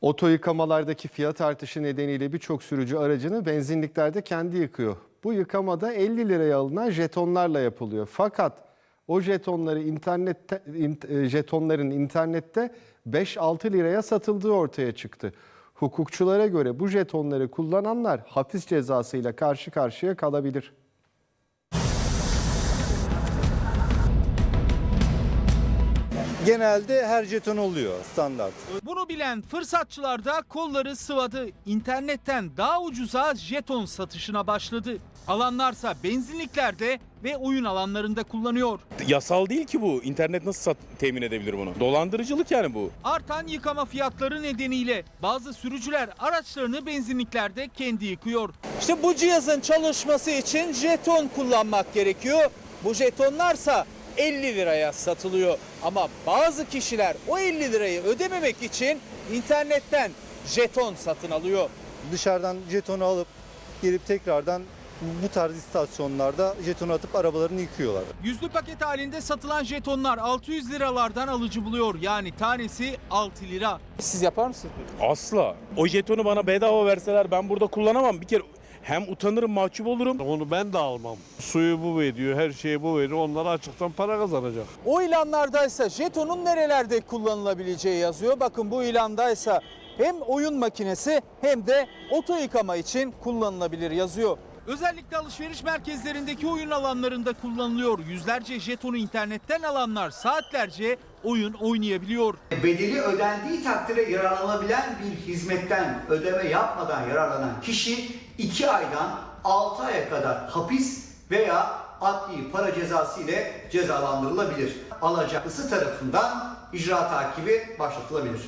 Oto yıkamalardaki fiyat artışı nedeniyle birçok sürücü aracını benzinliklerde kendi yıkıyor. Bu yıkamada 50 liraya alınan jetonlarla yapılıyor. Fakat o jetonları internette in- e, jetonların internette 5-6 liraya satıldığı ortaya çıktı. Hukukçulara göre bu jetonları kullananlar hapis cezasıyla karşı karşıya kalabilir. Genelde her jeton oluyor standart. Bunu bilen fırsatçılar da kolları sıvadı. İnternetten daha ucuza jeton satışına başladı. Alanlarsa benzinliklerde ve oyun alanlarında kullanıyor. Yasal değil ki bu. İnternet nasıl sat, temin edebilir bunu? Dolandırıcılık yani bu. Artan yıkama fiyatları nedeniyle bazı sürücüler araçlarını benzinliklerde kendi yıkıyor. İşte bu cihazın çalışması için jeton kullanmak gerekiyor. Bu jetonlarsa 50 liraya satılıyor. Ama bazı kişiler o 50 lirayı ödememek için internetten jeton satın alıyor. Dışarıdan jetonu alıp gelip tekrardan bu tarz istasyonlarda jetonu atıp arabalarını yıkıyorlar. Yüzlü paket halinde satılan jetonlar 600 liralardan alıcı buluyor. Yani tanesi 6 lira. Siz yapar mısınız? Asla. O jetonu bana bedava verseler ben burada kullanamam. Bir kere hem utanırım, mahcup olurum. Onu ben de almam. Suyu bu veriyor, her şeyi bu veriyor. Onlar açıktan para kazanacak. O ilanlardaysa jetonun nerelerde kullanılabileceği yazıyor. Bakın bu ilandaysa hem oyun makinesi hem de oto yıkama için kullanılabilir yazıyor. Özellikle alışveriş merkezlerindeki oyun alanlarında kullanılıyor. Yüzlerce jetonu internetten alanlar saatlerce oyun oynayabiliyor. bedeli ödendiği takdirde yararlanabilen bir hizmetten ödeme yapmadan yararlanan kişi 2 aydan 6 aya kadar hapis veya adli para cezası ile cezalandırılabilir. Alacaklısı tarafından icra takibi başlatılabilir.